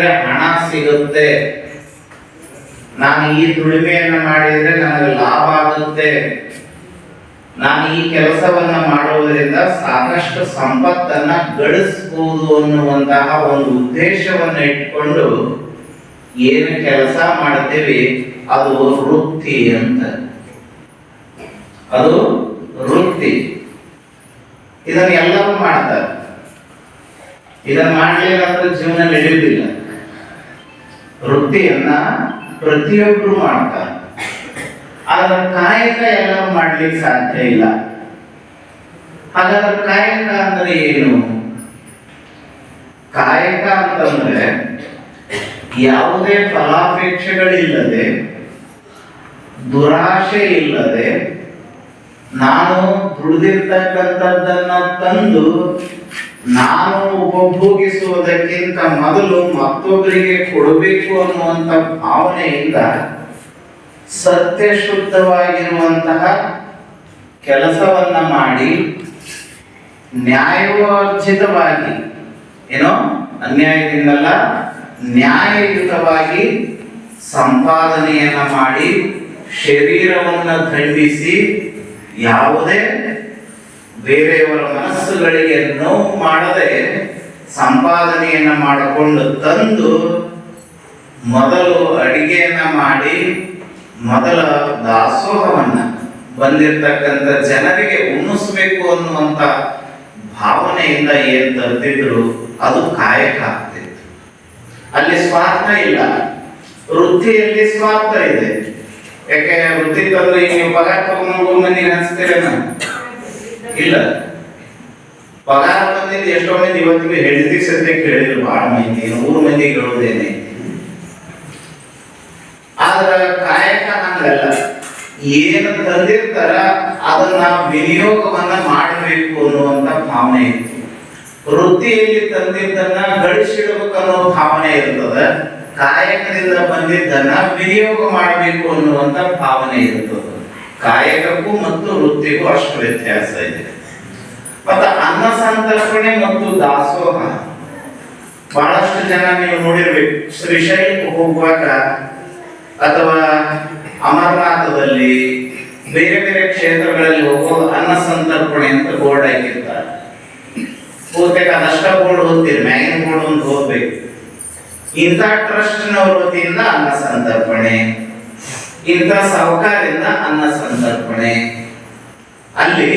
ಹಣ ಸಿಗುತ್ತೆ. ನಾನು ಈ ದುಡಿಮೆಯನ್ನು ಮಾಡಿದ್ರೆ ನನಗೆ ಲಾಭ ಆಗುತ್ತೆ. ನಾನು ಈ ಕೆಲಸವನ್ನ ಮಾಡುವುದರಿಂದ ಸಾಕಷ್ಟು ಸಂಪತ್ತನ್ನ ಗಳಿಸಬಹುದು ಅನ್ನುವಂತಹ ಒಂದು ಉದ್ದೇಶವನ್ನ ಇಟ್ಕೊಂಡು ಏನು ಕೆಲಸ ಮಾಡ್ತೀವಿ, ಅದು ವೃತ್ತಿ ಅಂತ. ಅದು ವೃತ್ತಿ. ಇದನ್ನೆಲ್ಲರೂ ಮಾಡ್ತಾರೆ. ಇದನ್ನ ಮಾಡಲಿಲ್ಲ ಅಂದ್ರೆ ಜೀವನ ನಡೆಯುವುದಿಲ್ಲ. ವೃತ್ತಿಯನ್ನ ಪ್ರತಿಯೊಬ್ಬರು ಮಾಡ್ತಾರೆ. ಅದರ ಕಾಯಕ ಎಲ್ಲ ಮಾಡ್ಲಿಕ್ಕೆ ಸಾಧ್ಯ ಇಲ್ಲ. ಹಾಗಾದ್ರೆ ಕಾಯಕ ಅಂದ್ರೆ ಏನು? ಕಾಯಕ ಅಂತಂದ್ರೆ ಯಾವುದೇ ಫಲಾಪೇಕ್ಷೆಗಳಿಲ್ಲದೆ, ದುರಾಶೆ ಇಲ್ಲದೆ, ನಾನು ದುಡಿದಿರ್ತಕ್ಕಂಥದ್ದನ್ನ ತಂದು ನಾನು ಉಪಭೋಗಿಸುವುದಕ್ಕಿಂತ ಮೊದಲು ಮತ್ತೊಬ್ಬರಿಗೆ ಕೊಡಬೇಕು ಅನ್ನುವಂಥ ಭಾವನೆಯಿಂದ ಸತ್ಯ ಶುದ್ಧವಾಗಿರುವಂತಹ ಕೆಲಸವನ್ನ ಮಾಡಿ ನ್ಯಾಯೋರ್ಜಿತವಾಗಿ ಏನೋ ಅನ್ಯಾಯದಿಂದಲ್ಲ, ನ್ಯಾಯಯುತವಾಗಿ ಸಂಪಾದನೆಯನ್ನ ಮಾಡಿ ಶರೀರವನ್ನ ದಂಡಿಸಿ ಯಾವುದೇ ಬೇರೆಯವರ ಮನಸ್ಸುಗಳಿಗೆ ನೋವು ಮಾಡದೆ ಸಂಪಾದನೆಯನ್ನ ಮಾಡಿಕೊಂಡು ತಂದು ಮೊದಲು ಅಡಿಗೆಯನ್ನ ಮಾಡಿ ಮೊದಲ ದಾಸೋಹವನ್ನ ಬಂದಿರತಕ್ಕಂಥ ಜನರಿಗೆ ಉಣ್ಣಿಸ್ಬೇಕು ಅನ್ನುವಂತ ಭಾವನೆಯಿಂದ ಏನ್ ತರ್ತಿದ್ರು ಅದು ಕಾಯಕ ಆಗ್ತಿತ್ತು. ಅಲ್ಲಿ ಸ್ವಾರ್ಥ ಇಲ್ಲ. ವೃತ್ತಿಯಲ್ಲಿ ಸ್ವಾರ್ಥ ಇದೆ. ಯಾಕೆ ವೃತ್ತಿ ತಂದ್ರೆ ನೀವು ಪಗಾರ ತಗೊಂಡು ಮಂದಿಗೆ ಹಂಚ್ತೀರೇನ ಇಲ್ಲ. ಪಗಾರ ಬಂದಿದ್ದು ಎಷ್ಟೋ ಮಂದಿ ಇವತ್ತಿಗೆ ಹೆಂಡತಿ ಸದ್ಯಕ್ಕೆ ಕೇಳಿದ್ರು ಬಹಳ ಮಂದಿ ನೂರು ಮಂದಿ ಹೇಳೋದೇನೆ ಆದ್ರ ಕಾಯಕ ಹಂಗಲ್ಲ. ಏನು ತಂದಿರ್ತಾರ, ಅದನ್ನ ವಿನಿಯೋಗವನ್ನ ಮಾಡಬೇಕು ಅನ್ನುವಂತ ಭಾವನೆ ಇತ್ತು. ವೃತ್ತಿಯಲ್ಲಿ ತಂದಿದ್ದನ್ನ ಗಳಿಸಿಡಬೇಕು ಅನ್ನೋ ಭಾವನೆ ಇರ್ತದ. ಕಾಯಕದಿಂದ ಬಂದಿದ್ದನ್ನ ವಿನಿಯೋಗ ಮಾಡಬೇಕು ಅನ್ನುವಂತ ಭಾವನೆ ಇರ್ತದ. ಕಾಯಕಕ್ಕೂ ಮತ್ತು ವೃತ್ತಿಗೂ ಅಷ್ಟು ವ್ಯತ್ಯಾಸ ಇದೆ. ಮತ್ತೆ ಅನ್ನ ಸಂತರ್ಪಣೆ ಮತ್ತು ದಾಸೋಹ. ಬಹಳಷ್ಟು ಜನ ನೀವು ನೋಡಿರ್ಬೇಕು. ಶ್ರೀಶೈಲಕ್ಕೆ ಹೋಗುವಾಗ ಅಥವಾ ಅಮರನಾಥದಲ್ಲಿ ಬೇರೆ ಬೇರೆ ಕ್ಷೇತ್ರಗಳಲ್ಲಿ ಹೋಗೋ ಅನ್ನ ಸಂತರ್ಪಣೆ ಅಂತ ಬೋರ್ಡ್ ಹಾಕಿರ್ತಾರೆ. ಹೋಗ್ಬೇಕು ಅದಷ್ಟ ಬೋರ್ಡ್ ಓದ್ತೀರಿ, ಮ್ಯಾಗಿನ ಬೋರ್ಡ್ ಒಂದು ಓದ್ಬೇಕು. ಇಂಥ ಟ್ರಸ್ಟ್ನವ್ರ ವತಿಯಿಂದ ಅನ್ನ ಸಂತರ್ಪಣೆ, ಇಂಥ ಸಾಹುಕಾರಿಂದ ಅನ್ನ ಸಂತರ್ಪಣೆ. ಅಲ್ಲಿ